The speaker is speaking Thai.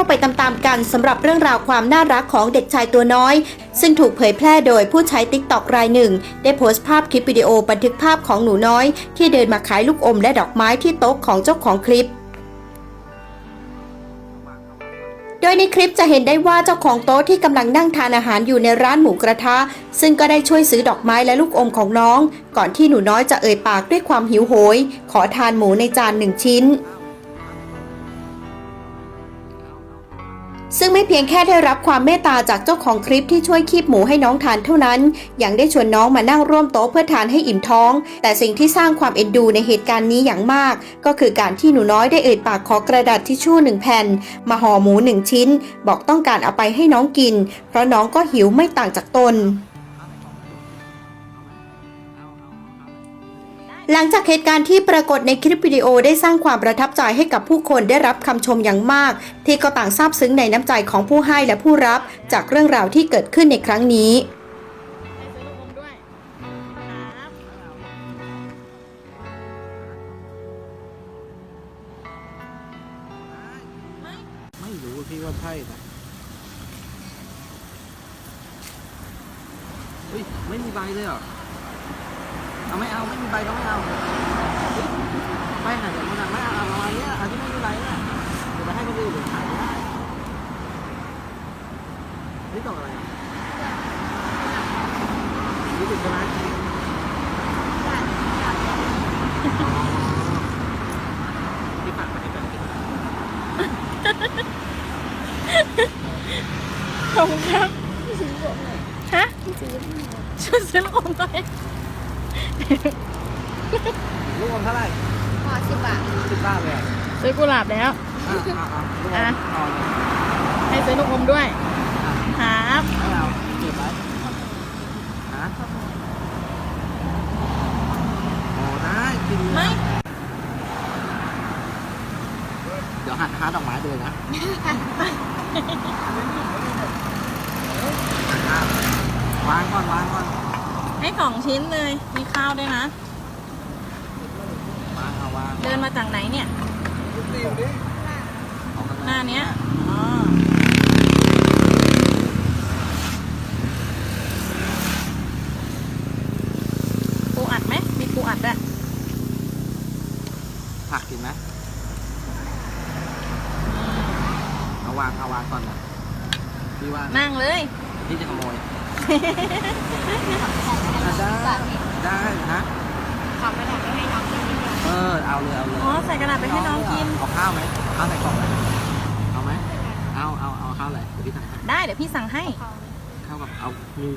าไปตามๆกันสำหรับเรื่องราวความน่ารักของเด็กชายตัวน้อย ซึ่งถูกเผยแพร่โดยผู้ใช้ติ๊กตอกรายหนึ่ง ได้โพสต์ภาพคลิปวิดีโอบันทึกภาพของหนูน้อย ที่เดินมาขายลูกอมและดอกไม้ที่โต๊ะของเจ้าของคลิป โดยในคลิปจะเห็นได้ว่าเจ้าของโต๊ะที่กำลังนั่งทานอาหารอยู่ในร้านหมูกระทะ ซึ่งก็ได้ช่วยซื้อดอกไม้และลูกอมของน้อง ก่อนที่หนูน้อยจะเอ่ยปากด้วยความหิวโหย ขอทานหมูในจานหนึ่งชิ้น ซึ่งไม่เพียงแค่ได้รับความเมตตาจากเจ้าของคลิปที่ช่วยคีบหมูให้น้องทานเท่านั้น ยังได้ชวนน้องมานั่งร่วมโต๊ะเพื่อทานให้อิ่มท้อง แต่สิ่งที่สร้างความเอ็นดูในเหตุการณ์นี้อย่างมาก ก็คือการที่หนูน้อยได้เอ่ยปากขอกระดาษทิชชู่หนึ่งแผ่น มาห่อหมูหนึ่งชิ้น บอกต้องการเอาไปให้น้องกิน เพราะน้องก็หิวไม่ต่างจากตน หลังจากเหตุการณ์ที่ปรากฏในคลิปวิดีโอได้สร้างความประทับใจให้กับผู้คนได้รับคำชมอย่างมาก ที่ก็ต่างซาบซึ้งในน้ำใจของผู้ให้และผู้รับ จากเรื่องราวที่เกิดขึ้นในครั้งนี้ไม่รู้พี่ว่าใช่นะเฮ้ยไม่มีใบเลยเหรอ เอาไม่เอาไม่มีใบก็ไม่เอาเฮ้ยใบหายจากมันอะไม่เอาเอาอะไรเนี่ยอันที่ไม่มีใบเนี่ยเดี๋ยวไปให้คนอื่นเดี๋ยวขายไม่ได้นี่ดอกอะไรอะรู้สึกใช่ไหมที่ฝากมาให้แฟนกินขอบคุณครับฮะช่วยซื้อลูกอมหน่อย ลูกอมเท่าไหร่พอสิบบาทสิบบาทเลยอะซื้อกุหลาบแล้ว อะอะอะลูกอมอะ เอาเลยให้ซื้อลูกอมด้วยอะครับไม่เอาเก็บไว้ฮะโอ้ได้กินไม่เดี๋ยวหัดหาดอกไม้เลยนะวางก่อนวางก่อน ให้สองชิ้นเลย มีข้าวด้วยนะวางเอาวางเดินมาจากไหนเนี่ยเอาข้างหน้าเนี้ยอ๋อปูอัดไหม มีปูอัดด้วยผักกินไหมเอาวางเอาวางก่อนนะพี่ว่านั่งเลย พี่จะขโมย อะได้ได้ฮะขับไปไหนไม่ให้น้องกินเออเอาเลยเอาเลยอ๋อใส่กระดาษไปให้น้องกิน เอาข้าวไหมข้าวใส่กล่องไหมเอาไหมเอาเอาเอาข้าวอะไรเดี๋ยวพี่สั่งให้ได้เดี๋ยวพี่สั่งให้ ข้าวกับเอามี